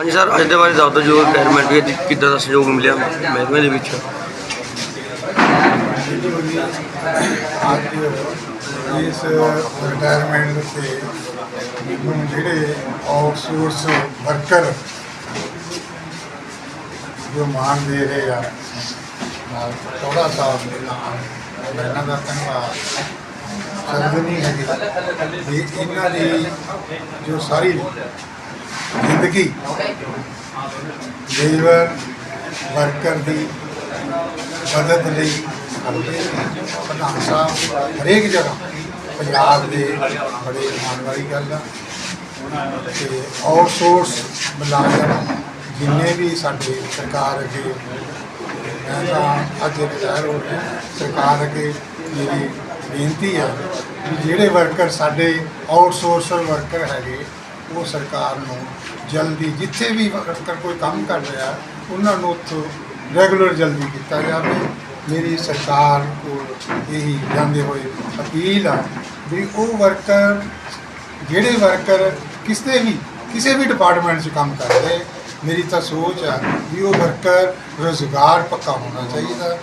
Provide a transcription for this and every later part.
ਹਾਂਜੀ ਸਰ, ਅੱਜ ਦੇ ਬਾਰੇ ਦੱਸ ਦਿਓ ਜੋ ਰਿਟਾਇਰਮੈਂਟ ਵੀ ਕਿੱਦਾਂ ਦਾ ਸਹਿਯੋਗ ਮਿਲਿਆ ਮਹਿਕਮੇ ਦੇ ਵਿੱਚ? ਅੱਜ ਇਸ ਰਿਟਾਇਰਮੈਂਟ ਤੇ ਮੈਨੂੰ ਜਿਹੜੇ ਆਊਟਸੋਰਸ ਵਰਕਰ ਜੋ ਮਾਨ ਦੇ ਰਹੇ ਆ, ਨਾਲ ਥੋੜਾ ਸਾਹਿਬ ਮੈਂ ਇਹਨਾਂ ਦਾ ਧੰਨਵਾਦ ਸ਼ਬਦ ਨਹੀਂ ਹੈਗੇ। ਇਹਨਾਂ ਦੀ ਜੋ ਸਾਰੀ ਜ਼ਿੰਦਗੀ ਲੇਬਰ ਵਰਕਰ ਦੀ ਮਦਦ ਲਈ ਪ੍ਰਧਾਨ ਸਾਹਿਬ, ਹਰੇਕ ਜਗ੍ਹਾ ਪੰਜਾਬ ਦੇ ਬੜੇ ਮਾਣ ਵਾਲੀ ਗੱਲ ਆ। ਤੇ ਆਊਟਸੋਰਸ ਮੁਲਾਜ਼ਮ ਜਿੰਨੇ ਵੀ ਸਾਡੇ ਸਰਕਾਰ ਅੱਗੇ ਮੈਂ ਤਾਂ ਅੱਜ ਰਿਟਾਇਰ ਹੋ ਰਿਹਾ ਸਰਕਾਰ ਅੱਗੇ ਮੇਰੀ ਬੇਨਤੀ ਹੈ ਵੀ ਜਿਹੜੇ ਵਰਕਰ ਸਾਡੇ ਆਊਟਸੋਰਸਰ ਵਰਕਰ ਹੈਗੇ ਉਹ ਸਰਕਾਰ ਨੂੰ ਜਲਦੀ ਜਿੱਥੇ ਵੀ ਵਰਕਰ ਕੋਈ ਕੰਮ ਕਰ ਰਿਹਾ ਉਹਨਾਂ ਨੂੰ ਉੱਥੋਂ ਰੈਗੂਲਰ ਜਲਦੀ ਕੀਤਾ ਜਾਵੇ। ਮੇਰੀ ਸਰਕਾਰ ਕੋਲ ਇਹੀ ਜਾਂਦੇ ਹੋਏ ਅਪੀਲ ਆ ਵੀ ਉਹ ਵਰਕਰ ਜਿਹੜੇ ਵਰਕਰ ਕਿਸੇ ਵੀ ਕਿਸੇ ਵੀ ਡਿਪਾਰਟਮੈਂਟ 'ਚ ਕੰਮ ਕਰ ਰਹੇ ਮੇਰੀ ਤਾਂ ਸੋਚ ਆ ਵੀ ਉਹ ਵਰਕਰ ਰੋਜ਼ਗਾਰ ਪੱਕਾ ਹੋਣਾ ਚਾਹੀਦਾ।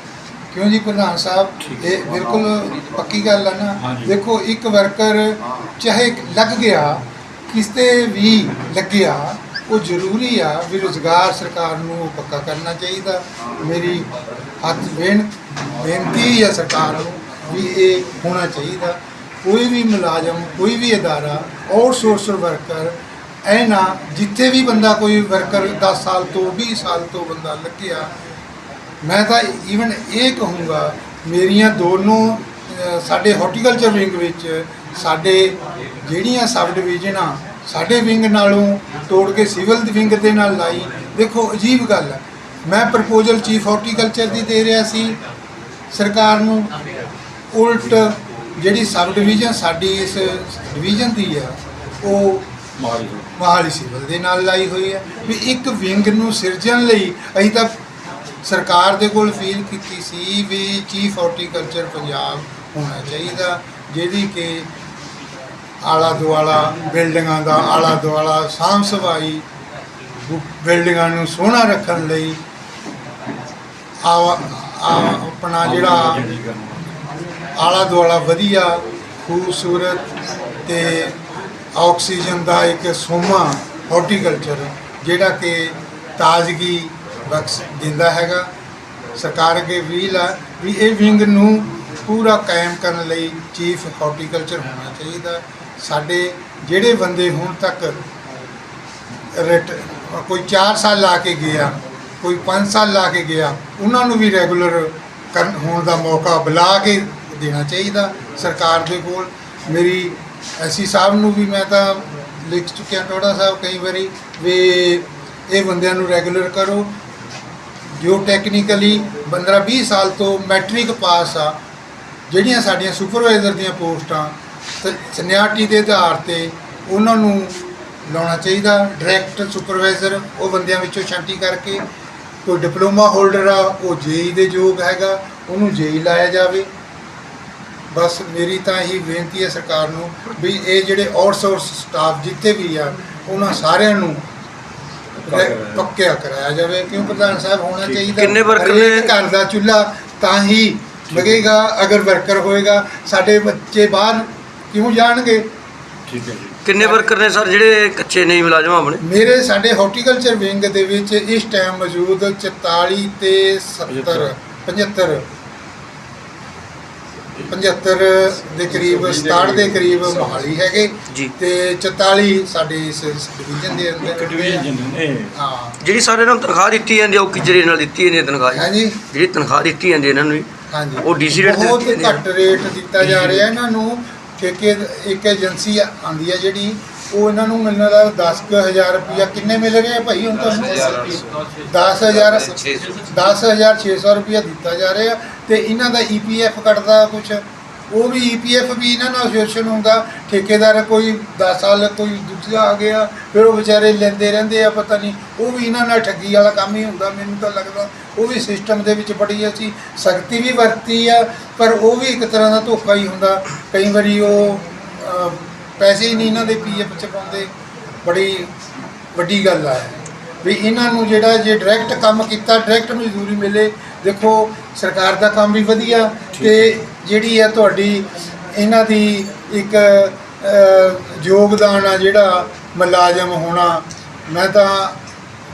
ਕਿਉਂ ਜੀ ਪ੍ਰਧਾਨ ਸਾਹਿਬ? ਇਹ ਬਿਲਕੁਲ ਪੱਕੀ ਗੱਲ ਆ ਨਾ। ਦੇਖੋ ਇੱਕ ਵਰਕਰ ਚਾਹੇ ਲੱਗ ਗਿਆ ਕਿਤੇ ਵੀ ਲੱਗਿਆ ਉਹ ਜ਼ਰੂਰੀ ਆ ਵੀ ਰੁਜ਼ਗਾਰ ਸਰਕਾਰ ਨੂੰ ਉਹ ਪੱਕਾ ਕਰਨਾ ਚਾਹੀਦਾ। ਮੇਰੀ ਹੱਥ ਬੇਨ, ਬੇਨਤੀ ਹੈ ਸਰਕਾਰ ਨੂੰ ਵੀ ਇਹ ਹੋਣਾ ਚਾਹੀਦਾ। ਕੋਈ ਵੀ ਮੁਲਾਜ਼ਮ, ਕੋਈ ਵੀ ਅਦਾਰਾ, ਆਊਟਸੋਰਸਰ ਵਰਕਰ ਐ ਨਾ ਜਿੱਥੇ ਵੀ ਬੰਦਾ ਕੋਈ ਵਰਕਰ 10 ਸਾਲ ਤੋਂ 20 ਸਾਲ ਤੋਂ ਬੰਦਾ ਲੱਗਿਆ, ਮੈਂ ਤਾਂ ਈਵਨ ਇਹ ਕਹੂੰਗਾ, ਮੇਰੀਆਂ ਦੋਨੋਂ ਸਾਡੇ ਹਾਰਟੀਕਲਚਰ ਵਿੰਗ ਵਿੱਚ ਸਾਡੇ ਜਿਹੜੀਆਂ ਸਬ ਡਿਵੀਜ਼ਨਾਂ ਸਾਡੇ ਵਿੰਗ ਨਾਲੋਂ ਤੋੜ ਕੇ ਸਿਵਲ ਵਿੰਗ ਦੇ ਨਾਲ ਲਾਈ, ਦੇਖੋ ਅਜੀਬ ਗੱਲ ਹੈ। ਮੈਂ ਪ੍ਰਪੋਜ਼ਲ ਚੀਫ ਹਾਰਟੀਕਲਚਰ ਦੀ ਦੇ ਰਿਹਾ ਸੀ, ਸਰਕਾਰ ਨੂੰ। ਉਲਟ ਜਿਹੜੀ ਸਬ ਡਿਵੀਜ਼ਨ ਸਾਡੀ ਇਸ ਡਿਵੀਜ਼ਨ ਦੀ ਆ ਉਹ ਮਹਾਲੀ ਸਿਵਲ ਦੇ ਨਾਲ ਲਾਈ ਹੋਈ ਹੈ। ਵੀ ਇੱਕ ਵਿੰਗ ਨੂੰ ਸਿਰਜਣ ਲਈ ਅਸੀਂ ਤਾਂ ਸਰਕਾਰ ਦੇ ਕੋਲ ਫੀਲ ਕੀਤੀ ਸੀ ਵੀ ਚੀਫ ਹਾਰਟੀਕਲਚਰ ਪੰਜਾਬ ਹੋਣਾ ਚਾਹੀਦਾ, ਜਿਹਦੀ ਕਿ ਆਲਾ ਦੁਆਲਾ ਬਿਲਡਿੰਗਾਂ ਦਾ ਆਲਾ ਦੁਆਲਾ ਸਾਂਭ ਸਫ਼ਾਈ ਬਿਲਡਿੰਗਾਂ ਨੂੰ ਸੋਹਣਾ ਰੱਖਣ ਲਈ ਆ ਆਪਣਾ ਜਿਹੜਾ ਆਲਾ ਦੁਆਲਾ ਵਧੀਆ, ਖੂਬਸੂਰਤ ਤੇ ਆਕਸੀਜਨ ਦਾ ਇੱਕ ਸੋਮਾ ਹਾਰਟੀਕਲਚਰ ਜਿਹੜਾ ਕਿ ਤਾਜ਼ਗੀ ਬਖਸ਼ ਦਿੰਦਾ ਹੈਗਾ। ਸਰਕਾਰ ਅੱਗੇ ਵੀਲ ਆ ਵੀ ਇਹ ਵਿੰਗ ਨੂੰ ਪੂਰਾ ਕਾਇਮ ਕਰਨ ਲਈ ਚੀਫ ਹਾਰਟੀਕਲਚਰ ਹੋਣਾ ਚਾਹੀਦਾ। ਸਾਡੇ ਜਿਹੜੇ ਬੰਦੇ ਹੁਣ ਤੱਕ ਰਿਟ, ਕੋਈ 4 ਸਾਲ ਲਾ ਕੇ ਗਿਆ, ਕੋਈ 5 ਸਾਲ ਲਾ ਕੇ ਗਿਆ, ਉਹਨਾਂ ਨੂੰ ਵੀ ਰੈਗੂਲਰ ਕਰਨ, ਹੋਣ ਦਾ ਮੌਕਾ ਬੁਲਾ ਕੇ ਦੇਣਾ ਚਾਹੀਦਾ ਸਰਕਾਰ ਦੇ ਕੋਲ। ਮੇਰੀ ਐਸੀ ਸਾਹਿਬ ਨੂੰ ਵੀ ਮੈਂ ਤਾਂ ਲਿਖ ਚੁੱਕਿਆ ਟੋੜਾ ਸਾਹਿਬ ਕਈ ਵਾਰੀ ਵੀ ਇਹ ਬੰਦਿਆਂ ਨੂੰ ਰੈਗੂਲਰ ਕਰੋ। ਜੋ ਟੈਕਨੀਕਲੀ 15 20 ਸਾਲ ਤੋਂ ਮੈਟ੍ਰਿਕ ਪਾਸ ਆ ਜਿਹੜੀਆਂ ਸਾਡੀਆਂ ਸੁਪਰਵਾਈਜ਼ਰ ਦੀਆਂ ਪੋਸਟਾਂ ਸੀਨੀਅਰਟੀ ਦੇ ਆਧਾਰ ਤੇ ਉਹਨਾਂ ਨੂੰ ਲਾਉਣਾ ਚਾਹੀਦਾ। ਡਾਇਰੈਕਟ ਸੁਪਰਵਾਈਜ਼ਰ ਉਹ ਬੰਦਿਆਂ ਵਿੱਚੋਂ ਛਾਂਟੀ ਕਰਕੇ ਕੋਈ ਡਿਪਲੋਮਾ ਹੋਲਡਰ ਆ ਉਹ ਜੇਈ ਦੇ ਯੋਗ ਹੈਗਾ ਉਹਨੂੰ ਜੇਈ ਲਾਇਆ ਜਾਵੇ। ਬਸ ਮੇਰੀ ਤਾਂ ਇਹੀ ਬੇਨਤੀ ਹੈ ਸਰਕਾਰ ਨੂੰ ਵੀ ਇਹ ਜਿਹੜੇ ਆਊਟਸੋਰਸ ਸਟਾਫ ਜਿੱਥੇ ਵੀ ਆ ਉਹਨਾਂ ਸਾਰਿਆਂ ਨੂੰ ਪੱਕਿਆ ਕਰਾਇਆ ਜਾਵੇ ਕਿਉਂ ਪ੍ਰਧਾਨ ਸਾਹਿਬ ਹੋਣਾ ਚਾਹੀਦਾ? ਕਿੰਨੇ ਹਰੇਕ ਨੇ- ਘਰ ਦਾ ਚੁੱਲ੍ਹਾ ਤਾਂ ਹੀ ਲੱਗੇਗਾ ਅਗਰ ਵਰਕਰ ਹੋਏਗਾ ਸਾਡੇ ਬੱਚੇ ਬਾਹਰ ਕਿਉਂ ਜਾਣਗੇ? ਕਿੰਨੇ ਵਰਕਰ ਨੇ ਸਰ ਜਿਹੜੇ ਕੱਚੇ ਨਹੀਂ ਮੁਲਾਜ਼ਮ ਆਪਣੇ? ਮੇਰੇ ਸਾਡੇ ਹਾਰਟੀਕਲਚਰ ਵਿੰਗ ਦੇ ਵਿੱਚ ਇਸ ਟਾਈਮ ਮੌਜੂਦ 44 ਤੇ 70 75 75 ਦੇ ਕਰੀਬ 67 ਦੇ ਕਰੀਬ। ਮੋਹਾਲੀ ਹੈਗੇ। ਜੀ। ਤੇ 44 ਸਾਡੇ ਇਸ ਡਿਵੀਜ਼ਨ ਦੇ ਅੰਦਰ ਹਾਂ। ਜਿਹੜੀ ਸਾਰੇ ਨੂੰ ਤਨਖਾਹ ਦਿੱਤੀ ਜਾਂਦੀ ਉਹ ਕਿਜਰੇ ਨਾਲ ਦਿੱਤੀ ਜਾਂਦੀ ਹੈ ਤਨਖਾਹ? ਜੀ? ਹਾਂਜੀ। ਜਿਹੜੀ ਤਨਖਾਹ ਦਿੱਤੀ ਜਾਂਦੀ ਹੈ ਇਹਨਾਂ ਨੂੰ ਵੀ, ਹਾਂਜੀ। ਉਹ DC rate ਤੇ ਬਹੁਤ ਦਿੱਤੀ ਜਾਂਦੀ ਘੱਟ ਰੇਟ ਦਿੱਤਾ ਜਾ ਰਿਹਾ ਇਹਨਾਂ ਨੂੰ। ਠੇਕੇ ਇੱਕ ਏਜੰਸੀ ਆਂਦੀ ਹੈ ਜਿਹੜੀ ਉਹ ਇਹਨਾਂ ਨੂੰ ਮਿਲਣ ਦਾ 10000 ਰੁਪਇਆ ਕਿੰਨੇ ਮਿਲ ਰਹੇ ਆ ਭਾਈ ਹੁਣ ਤੁਹਾਨੂੰ 10000 10600 ਰੁਪਇਆ ਦਿੱਤਾ ਜਾ ਰਿਹਾ ਤੇ ਇਹਨਾਂ ਦਾ ਈਪੀਐਫ ਕੱਟਦਾ ਕੁਝ ਉਹ ਵੀ ਈਪੀਐਫ ਵੀ ਇਹਨਾਂ ਨਾਲ ਐਸੋਸੀਏਸ਼ਨ ਹੁੰਦਾ, ਠੇਕੇਦਾਰ ਕੋਈ 10 ਸਾਲ ਕੋਈ ਦੂਜਾ ਆ ਗਿਆ, ਫਿਰ ਉਹ ਵਿਚਾਰੇ ਲੈਂਦੇ ਰਹਿੰਦੇ ਆ, ਪਤਾ ਨਹੀਂ, ਉਹ ਵੀ ਇਹਨਾਂ ਨਾਲ ਠੱਗੀ ਵਾਲਾ ਕੰਮ ਹੀ ਹੁੰਦਾ, ਮੈਨੂੰ ਤਾਂ ਲੱਗਦਾ ਉਹ ਵੀ ਸਿਸਟਮ ਦੇ ਵਿੱਚ ਬੜੀ ਅਸੀਂ ਸਖਤੀ ਵੀ ਵਰਤੀ ਆ, ਪਰ ਉਹ ਵੀ ਇੱਕ ਤਰ੍ਹਾਂ ਦਾ ਧੋਖਾ ਹੀ ਹੁੰਦਾ। ਕਈ ਵਾਰੀ ਉਹ ਪੈਸੇ ਹੀ ਨਹੀਂ ਇਹਨਾਂ ਦੇ ਪੀਐਫ ਚ ਪਾਉਂਦੇ, ਬੜੀ ਵੱਡੀ ਗੱਲ ਆ। ਵੀ ਇਹਨਾਂ ਨੂੰ ਜਿਹੜਾ ਜੇ ਡਾਇਰੈਕਟ ਕੰਮ ਕੀਤਾ ਡਾਇਰੈਕਟ ਮਜ਼ਦੂਰੀ ਮਿਲੇ, ਦੇਖੋ ਸਰਕਾਰ ਦਾ ਕੰਮ ਵੀ ਵਧੀਆ ਤੇ ਜਿਹੜੀ ਹੈ ਤੁਹਾਡੀ ਇਹਨਾਂ ਦੀ ਇੱਕ ਯੋਗਦਾਨ ਆ ਜਿਹੜਾ ਮੁਲਾਜ਼ਮ ਹੋਣਾ, ਮੈਂ ਤਾਂ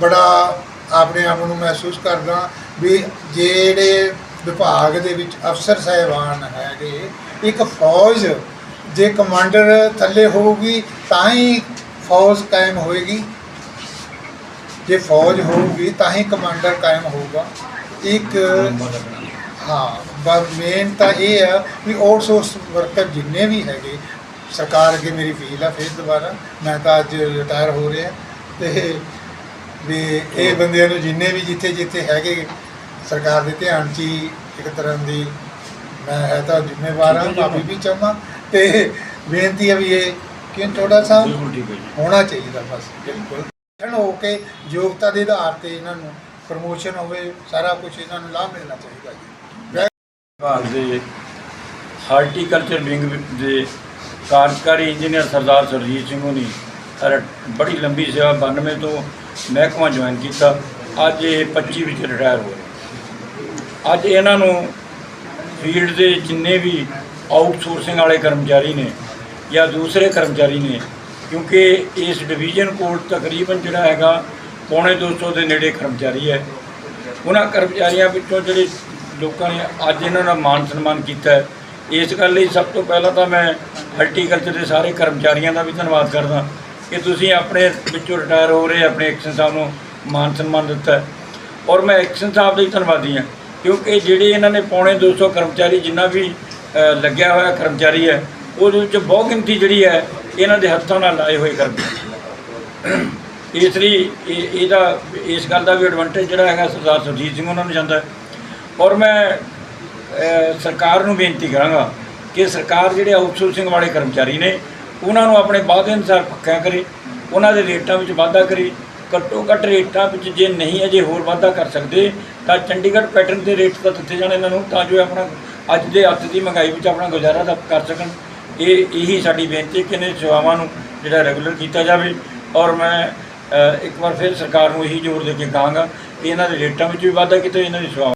ਬੜਾ ਆਪਣੇ ਆਪ ਨੂੰ ਮਹਿਸੂਸ ਕਰਦਾ ਵੀ ਜਿਹੜੇ ਵਿਭਾਗ ਦੇ ਵਿੱਚ ਅਫਸਰ ਸਾਹਿਬਾਨ ਹੈਗੇ, ਇੱਕ ਫੌਜ ਜੇ ਕਮਾਂਡਰ ਥੱਲੇ ਹੋਊਗੀ ਤਾਂ ਹੀ ਫੌਜ ਕਾਇਮ ਹੋਏਗੀ। ਜੇ ਫੌਜ ਹੋਊਗੀ ਤਾਂ ਹੀ ਕਮਾਂਡਰ ਕਾਇਮ ਹੋਊਗਾ। ਇੱਕ ਹਾਂ ਬਸ ਮੇਨ ਤਾਂ ਇਹ ਆ ਵੀ ਆਊਟਸੋਰਸ ਵਰਕਰ ਜਿੰਨੇ ਵੀ ਹੈਗੇ ਸਰਕਾਰ ਅੱਗੇ ਮੇਰੀ ਫੀਲ ਆ ਫਿਰ ਦੁਬਾਰਾ ਮੈਂ ਤਾਂ ਅੱਜ ਰਿਟਾਇਰ ਹੋ ਰਿਹਾ। ਤੇ ਵੀ ਇਹ ਬੰਦਿਆਂ ਨੂੰ ਜਿੰਨੇ ਵੀ ਜਿੱਥੇ ਜਿੱਥੇ ਹੈਗੇ ਸਰਕਾਰ ਦੇ ਧਿਆਨ 'ਚ ਹੀ ਇੱਕ ਤਰ੍ਹਾਂ ਦੀ ਮੈਂ ਹੈ ਤਾਂ ਜ਼ਿੰਮੇਵਾਰ ਹਾਂ ਮਾਫੀ ਵੀ ਚਾਹਾਂ। ਤੇ ਬੇਨਤੀ ਹੈ ਵੀ ਇਹ ਕਿ ਥੋੜਾ ਸਾ ਹੋਣਾ ਚਾਹੀਦਾ ਬਸ ਬਿਲਕੁਲ। ਠਣ ਹੋ ਕੇ ਯੋਗਤਾ ਦੇ ਆਧਾਰ ਤੇ ਇਹਨਾਂ ਨੂੰ ਪ੍ਰਮੋਸ਼ਨ ਹੋਵੇ ਸਾਰਾ ਕੁਝ ਇਹਨਾਂ ਨੂੰ ਲਾਭ ਮਿਲਣਾ ਚਾਹੀਦਾ ਜੀ। ਵਿਭਾਗ ਦੇ ਹਾਰਟੀਕਲਚਰ ਵਿੰਗ ਦੇ ਕਾਰਜਕਾਰੀ ਇੰਜੀਨੀਅਰ ਸਰਦਾਰ ਸਰਜੀਤ ਸਿੰਘ ਹੋਣੀ ਬੜੀ ਲੰਬੀ ਸੇਵਾ 92 ਤੋਂ ਮਹਿਕਮਾ ਜੁਆਇਨ ਕੀਤਾ। ਅੱਜ ਇਹ 25 ਵਿੱਚ ਰਿਟਾਇਰ ਹੋ ਗਏ ਅੱਜ ਇਹਨਾਂ ਨੂੰ ਫੀਲਡ ਦੇ ਜਿੰਨੇ ਵੀ ਆਊਟਸੋਰਸਿੰਗ ਵਾਲੇ ਕਰਮਚਾਰੀ ਨੇ ਜਾਂ ਦੂਸਰੇ ਕਰਮਚਾਰੀ ਨੇ, ਕਿਉਂਕਿ ਇਸ ਡਿਵੀਜ਼ਨ ਕੋਡ ਤਕਰੀਬਨ ਜਿਹੜਾ ਹੈਗਾ ਪੌਣੇ 200 ਦੇ ਨੇੜੇ ਕਰਮਚਾਰੀ ਹੈ। ਉਹਨਾਂ ਕਰਮਚਾਰੀਆਂ ਵਿੱਚੋਂ ਜਿਹੜੇ ਲੋਕਾਂ ਨੇ ਅੱਜ ਇਹਨਾਂ ਦਾ ਮਾਨ ਸਨਮਾਨ ਕੀਤਾ ਇਸ ਗੱਲ ਲਈ ਸਭ ਤੋਂ ਪਹਿਲਾਂ ਤਾਂ ਮੈਂ ਹਰਟੀਕਲਚਰ ਦੇ ਸਾਰੇ ਕਰਮਚਾਰੀਆਂ ਦਾ ਵੀ ਧੰਨਵਾਦ ਕਰਦਾ ਕਿ ਤੁਸੀਂ ਆਪਣੇ ਵਿੱਚੋਂ ਰਿਟਾਇਰ ਹੋ ਰਹੇ, ਆਪਣੇ ਐਕਸ਼ਨ ਸਾਹਿਬ ਨੂੰ ਮਾਨ ਸਨਮਾਨ ਦਿੱਤਾ ਔਰ ਮੈਂ ਐਕਸ਼ਨ ਸਾਹਿਬ ਦਾ ਹੀ ਧੰਨਵਾਦੀ ਹਾਂ, ਕਿਉਂਕਿ ਜਿਹੜੇ ਇਹਨਾਂ ਨੇ ਪੌਣੇ 200 ਕਰਮਚਾਰੀ ਜਿੰਨਾ ਵੀ ਲੱਗਿਆ ਹੋਇਆ ਕਰਮਚਾਰੀ ਹੈ, ਉਹਦੇ ਵਿੱਚ ਬਹੁਤ ਗਿਣਤੀ ਜਿਹੜੀ ਹੈ, ਇਹਨਾਂ ਦੇ ਹੱਥਾਂ ਨਾਲ ਲਾਏ ਹੋਏ ਕਰਮਚਾਰੀ ਇਸ ਲਈ ਇਹਦਾ, ਇਸ ਗੱਲ ਦਾ ਵੀ ਐਡਵਾਂਟੇਜ ਜਿਹੜਾ ਹੈਗਾ ਸਰਦਾਰ ਸੁਰਜੀਤ ਸਿੰਘ ਉਹਨਾਂ ਨੂੰ ਜਾਂਦਾ ਔਰ ਮੈਂ ਸਰਕਾਰ ਨੂੰ ਬੇਨਤੀ ਕਰਾਂਗਾ ਕਿ ਸਰਕਾਰ ਜਿਹੜੇ ਆਊਟਸੋਰਸਿੰਗ ਵਾਲੇ ਕਰਮਚਾਰੀ ਨੇ, ਉਹਨਾਂ ਨੂੰ ਆਪਣੇ ਵਾਅਦੇ ਅਨੁਸਾਰ ਪੱਕਾ ਕਰੇ, ਉਹਨਾਂ ਦੇ ਰੇਟਾਂ ਵਿੱਚ ਵਾਧਾ ਕਰੇ। ਘੱਟੋ ਘੱਟ ਰੇਟਾਂ ਵਿੱਚ ਜੇ ਨਹੀਂ ਅਜੇ ਹੋਰ ਵਾਧਾ ਕਰ ਸਕਦੇ, ਤਾਂ ਚੰਡੀਗੜ੍ਹ ਪੈਟਰਨ ਦੇ ਰੇਟ ਤਾਂ ਦਿੱਤੇ ਜਾਣ ਇਹਨਾਂ ਨੂੰ, ਤਾਂ ਜੋ ਆਪਣਾ ਅੱਜ ਦੇ ਅੱਤ ਦੀ ਮਹਿੰਗਾਈ ਵਿੱਚ ਆਪਣਾ ਗੁਜ਼ਾਰਾ ਦਾ ਕਰ ਸਕਣ। ਇਹ, ਇਹੀ ਸਾਡੀ ਬੇਨਤੀ ਹੈ ਕਿ ਇਹਨਾਂ ਸੇਵਾਵਾਂ ਨੂੰ ਜਿਹੜਾ ਰੈਗੂਲਰ ਕੀਤਾ ਜਾਵੇ। ਔਰ ਮੈਂ ਇੱਕ ਵਾਰ ਫਿਰ ਸਰਕਾਰ ਨੂੰ ਇਹੀ ਜ਼ੋਰ ਦੇ ਕੇ ਕਹਾਂਗਾ ਕਿ ਇਹਨਾਂ ਦੇ ਰੇਟਾਂ ਵਿੱਚ ਵੀ ਵਾਧਾ ਕੀਤਾ, ਇਹਨਾਂ ਦੀ ਸੇਵਾਵਾਂ